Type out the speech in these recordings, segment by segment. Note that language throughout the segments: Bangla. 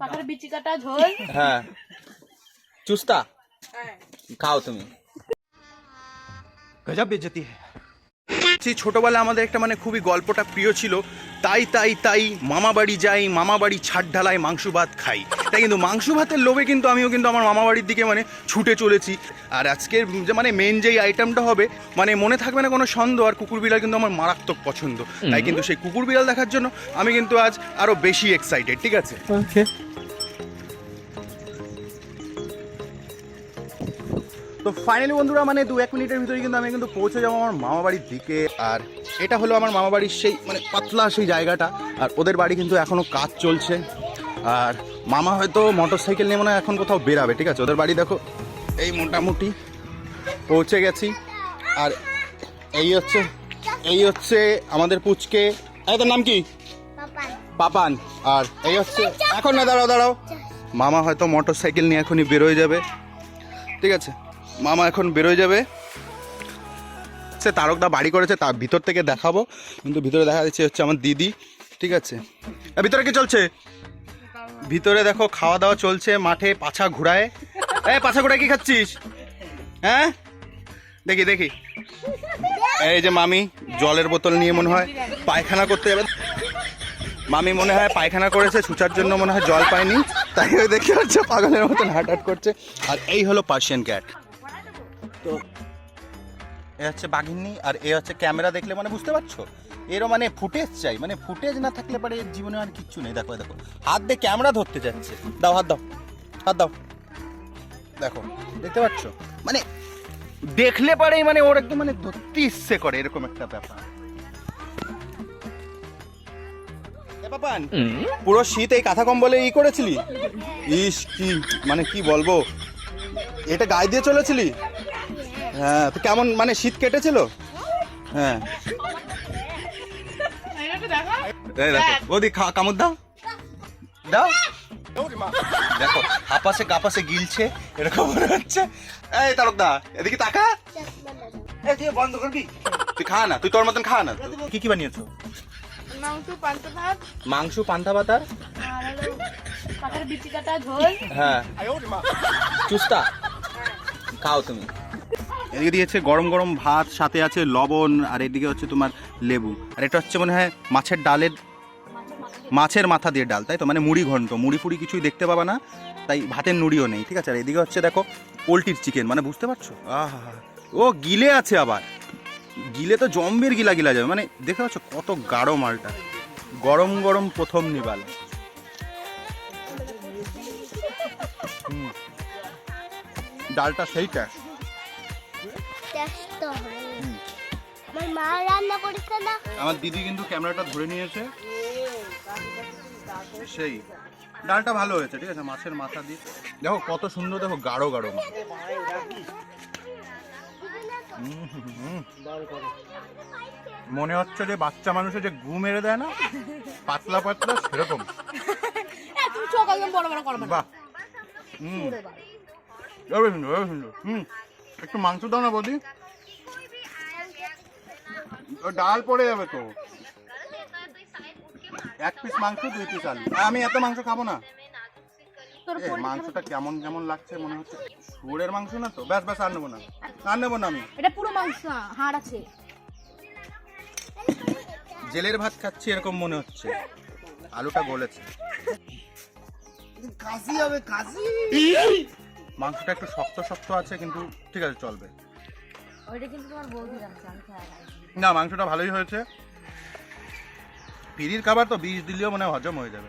পাখার বিচি কাটা ঝোল হ্যাঁ চুস্তা খাও তুমি গজব বেজতি হ্যাঁ সেই ছোটবেলা আমাদের একটা মানে খুবই গল্পটা প্রিয় ছিল তাই তাই তাই মামা বাড়ি যাই মামা বাড়ি ছাদ ঢালাই মাংস ভাত খাই। তাই কিন্তু মাংস ভাতের লোভে কিন্তু আমিও কিন্তু আমার মামা বাড়ির দিকে মানে ছুটে চলেছি। আর আজকের যে মানে মেন যেই আইটেমটা হবে মানে মনে থাকবে না কোনো সন্দেহ আর কুকুর বিড়াল কিন্তু আমার মারাত্মক পছন্দ। তাই কিন্তু সেই কুকুর বিড়াল দেখার জন্য আমি কিন্তু আজ আরও বেশি এক্সাইটেড ঠিক আছে? ওকে তো ফাইনালি বন্ধুরা মানে দু এক মিনিটের ভিতরে কিন্তু আমি কিন্তু পৌঁছে যাব আমার মামা বাড়ির দিকে। আর এটা হলো আমার মামা বাড়ির সেই মানে পাতলা সেই জায়গাটা। আর ওদের বাড়ি কিন্তু এখনও কাজ চলছে। আর মামা হয়তো মোটর সাইকেল নিয়ে মনে হয় এখন কোথাও বেরাবে ঠিক আছে? ওদের বাড়ি দেখো এই মোটামুটি পৌঁছে গেছি। আর এই হচ্ছে এই হচ্ছে আমাদের পুচকে। এই তোর নাম কি? পাপান। আর এই হচ্ছে এখন না দাঁড়াও দাঁড়াও। মামা হয়তো মোটর সাইকেল নিয়ে এখনই বেরোয় যাবে। ঠিক আছে? মামা এখন বেরোয় যাবে। সে তারকদা বাড়ি করেছে, তার ভিতর থেকে দেখাবো। কিন্তু ভিতরে দেখা যাচ্ছে হচ্ছে আমার দিদি, ঠিক আছে? ভিতরে কি চলছে? ভিতরে দেখো খাওয়া দাওয়া চলছে, মাঠে পাছা ঘুরায়। এই পাছা ঘুরায় কি খাচ্ছিস? হ্যাঁ? দেখি দেখি। এই যে মামি, জলের বোতল নিয়ে মনে হয় পায়খানা করতে যাবে। মামি মনে হয় পায়খানা করেছে ছুচার জন্য মনে হয় জল পায়নি। তাই ওই দেখতে হচ্ছে পাগলের মতন হাট হাট করছে। আর এই হলো পার্সিয়ান ক্যাট তো এ হচ্ছে বাঘিনী আর এ হচ্ছে ক্যামেরা দেখলে মানে বুঝতে পারছ? এরও মানে ফুটেজ চাই মানে ফুটেজ না থাকলে পরে এর জীবনে আর কিচ্ছু নেই। দেখো দেখো হাত দিয়ে ক্যামেরা ধরতে যাচ্ছে। দাও হাত দাও হাত দাও। দেখো দেখতে পাচ্ছ? মানে দেখলে পরেই মানে ওর একদম মানে ধরতে ইচ্ছে করে এরকম একটা ব্যাপার। পুরো শীত এই কাঁথা কম্বলে ই করেছিলি? ইস কি মানে কি বলব? এটা গায়ে দিয়ে চলেছিলি? হ্যাঁ তো কেমন মানে শীত কেটেছিল? হ্যাঁ। কামড় দাও। দাও। দেখো হাপাসে কাপাসে গিলছে এরকম মনে হচ্ছে। এই তারকদা এদিকে তাকা। তুই বন্ধ করবি তুই খা না তুই তোর মতন খা না। কি কি বানিয়েছো? মাংস পান্তা ভাত। মাংস পান্তা পাতার আর? পাখার বিচি কাটা ঝোল। হ্যাঁ। চুস্তা। খাও তুমি। এদিকে দিয়েছে গরম গরম ভাত, সাথে আছে লবণ, আর এদিকে হচ্ছে তোমার লেবু। আর এটা হচ্ছে মনে হয় মাছের ডালের মাছের মাথা দিয়ে ডাল, তাই তো? মানে মুড়ি ঘন্ট। মুড়ি ফুড়ি কিছুই দেখতে পাবা না, তাই ভাতের নুড়িও নেই, ঠিক আছে? আর এদিকে হচ্ছে দেখো, পোলট্রির চিকেন মানে বুঝতে পারছ? আহা, ও গিলে আছে আবার। গিলে তো জম্বের গিলা গিলা যাবে। মানে দেখতে পাচ্ছ কত গাঢ় মালটা। গরম গরম প্রথম নিবাল। ডালটা সেইটা। তো হয়। আমার মা রান্না করেছে না। আমার দিদি কিন্তু ক্যামেরাটা ধরে নিয়েছে। সেই। ডালটা ভালো হয়েছে ঠিক আছে? মাছের মাথা দিয়ে। দেখো কত সুন্দর দেখো গাঢ় গাঢ় মাছ। মনে হচ্ছে যে বাচ্চা মানুষের যে ঘুম মেরে দেয় না পাতলা পাতলা সেরকম। তুমি চোখ একদম বড় বড় করবে না বাহ। হুম। সুন্দর হুম। একটু মাংস দাও না বৌদি। ও ডাল পড়ে যাবে তো। এক পিস মাংস দুই পিস আলু। আমি এত মাংস খাব না। মাংসটা কেমন কেমন লাগছে মনে হচ্ছে? শুয়োরের মাংস না তো? ব্যাস ব্যাস আর নেব না। আর নেব না আমি। এটা পুরো মাংস হাড় আছে। জেলের ভাত খাচ্ছি এরকম মনে হচ্ছে। আলুটা গলেছে। কাশি হবে কাশি মাংসটা একটু শক্ত শক্ত আছে কিন্তু ঠিক আছে চলবে। ওইটা কিন্তু তোমার বৌদি রাখছে আমি না। মাংসটা ভালোই হয়েছে। পিড়ির খাবার তো বিষ দিলেও মনে হজম হয়ে যাবে।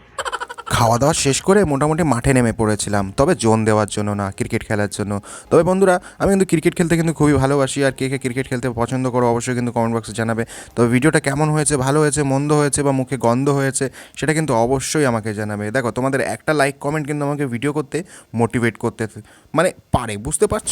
খাওয়া দাওয়া শেষ করে মোটামুটি মাঠে নেমে পড়েছিলাম। তবে জোন দেওয়ার জন্য না, ক্রিকেট খেলার জন্য। তবে বন্ধুরা, আমি কিন্তু ক্রিকেট খেলতে কিন্তু খুবই ভালোবাসি আর কে কে ক্রিকেট খেলতে পছন্দ করো অবশ্যই কিন্তু কমেন্ট বক্সে জানাবে। তবে ভিডিওটা কেমন হয়েছে, ভালো হয়েছে, মন্দ হয়েছে বা মুখে গন্ধ হয়েছে, সেটা কিন্তু অবশ্যই আমাকে জানাবে। দেখো, তোমাদের একটা লাইক কমেন্ট কিন্তু আমাকে ভিডিও করতে মোটিভেট করতে মানে পারে, বুঝতে পারছ?